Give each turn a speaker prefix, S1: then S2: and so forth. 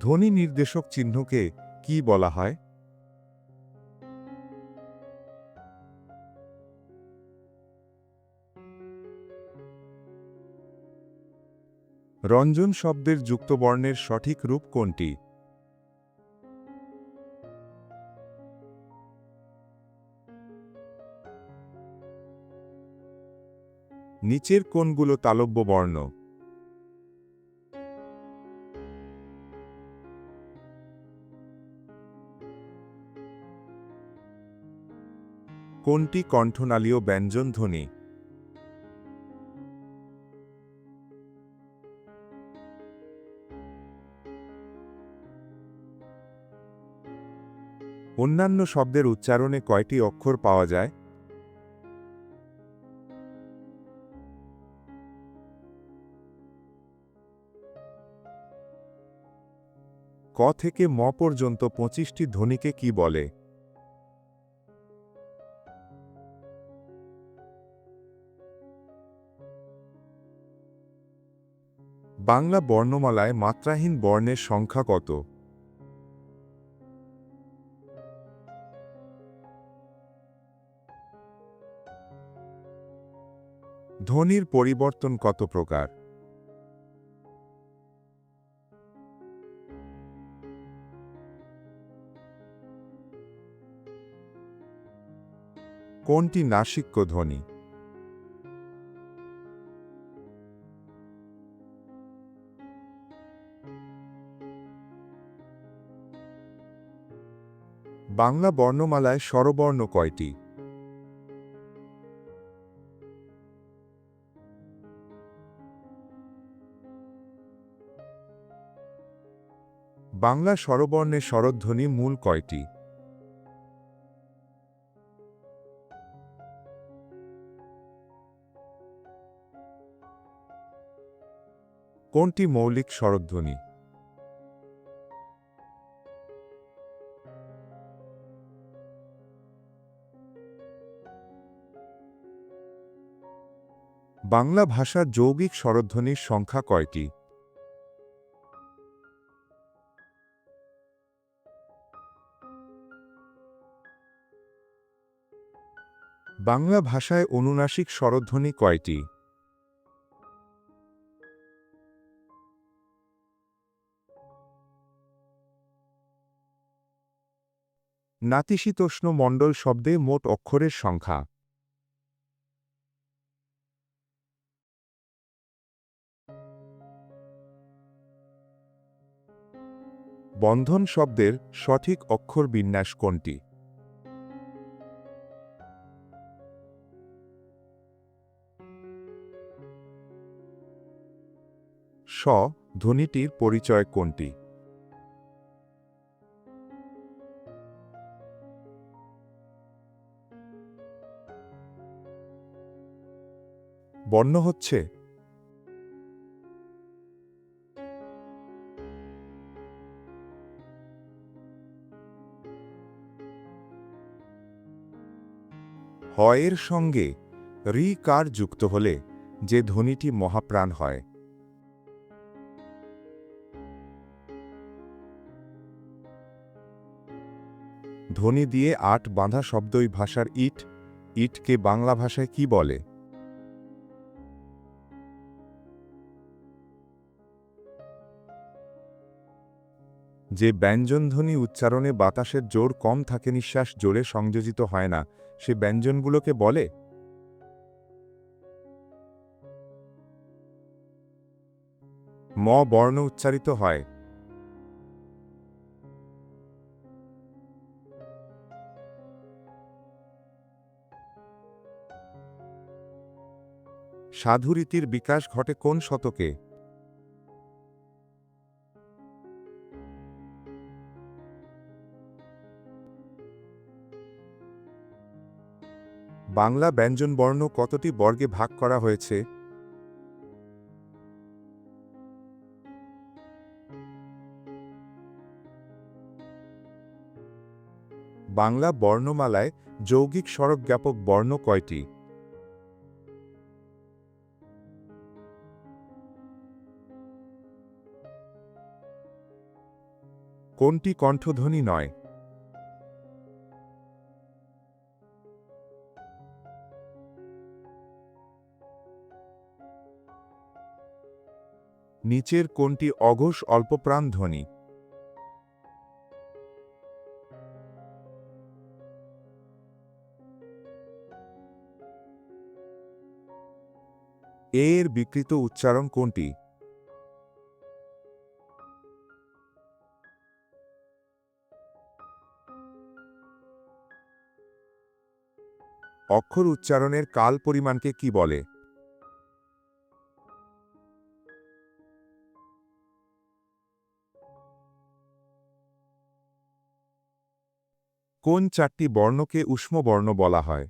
S1: ধ্বনি নির্দেশক চিহ্নকে কি বলা হয়? রঞ্জন শব্দের যুক্তবর্ণের সঠিক রূপ কোনটি? নিচের কোনগুলো তালব্য বর্ণ কোনটি কণ্ঠনালীয় ব্যঞ্জন ধ্বনি? অন্যান্য শব্দের উচ্চারণে কয়টি অক্ষর পাওয়া যায়? ক থেকে ম পর্যন্ত পঁচিশটি ধ্বনিকে কি বলে? বাংলা বর্ণমালায় মাত্রাহীন বর্ণের সংখ্যা কত? ধ্বনির পরিবর্তন কত প্রকার? কোনটি নাসিক্য ধ্বনি? বাংলা বর্ণমালায় স্বরবর্ণ কয়টি? বাংলা স্বরবর্ণের স্বরধ্বনি মূল কয়টি? কোনটি মৌলিক স্বরধ্বনি? বাংলা ভাষার যৌগিক স্বরধ্বনির সংখ্যা কয়টি? বাংলা ভাষায় অনুনাসিক স্বরধ্বনি কয়টি? নাতিশীতোষ্ণ মণ্ডল শব্দে মোট অক্ষরের সংখ্যা। বন্ধন শব্দের সঠিক অক্ষর বিন্যাস কোনটি? স ধ্বনিটির পরিচয় কোনটি? বর্ণ হচ্ছে হয়ের সঙ্গে রি কার যুক্ত হলে যে ধ্বনিটি মহাপ্রাণ হয়। ধ্বনি দিয়ে আট বাঁধা শব্দই ভাষার ইট। ইটকে বাংলা ভাষায় কি বলে? যে ব্যঞ্জনধ্বনি উচ্চারণে বাতাসের জোর কম থাকে নিঃশ্বাস জোরে সংযোজিত হয় না, সে ব্যঞ্জনগুলোকে বলে। ম বর্ণ উচ্চারিত হয়। সাধুরীতির বিকাশ ঘটে কোন শতকে? বাংলা ব্যঞ্জনবর্ণ কতটি বর্গে ভাগ করা হয়েছে? বাংলা বর্ণমালায় যৌগিক সড়ক জ্ঞাপক বর্ণ কয়টি? কোনটি কণ্ঠধ্বনি নয়? নিচের কোনটি অঘোষ অল্পপ্রাণ ধ্বনি। এ এর বিকৃত উচ্চারণ কোনটি? অক্ষর উচ্চারণের কাল পরিমাণকে কি বলে? কোন চারটি বর্ণকে উষ্ম বর্ণ বলা হয়?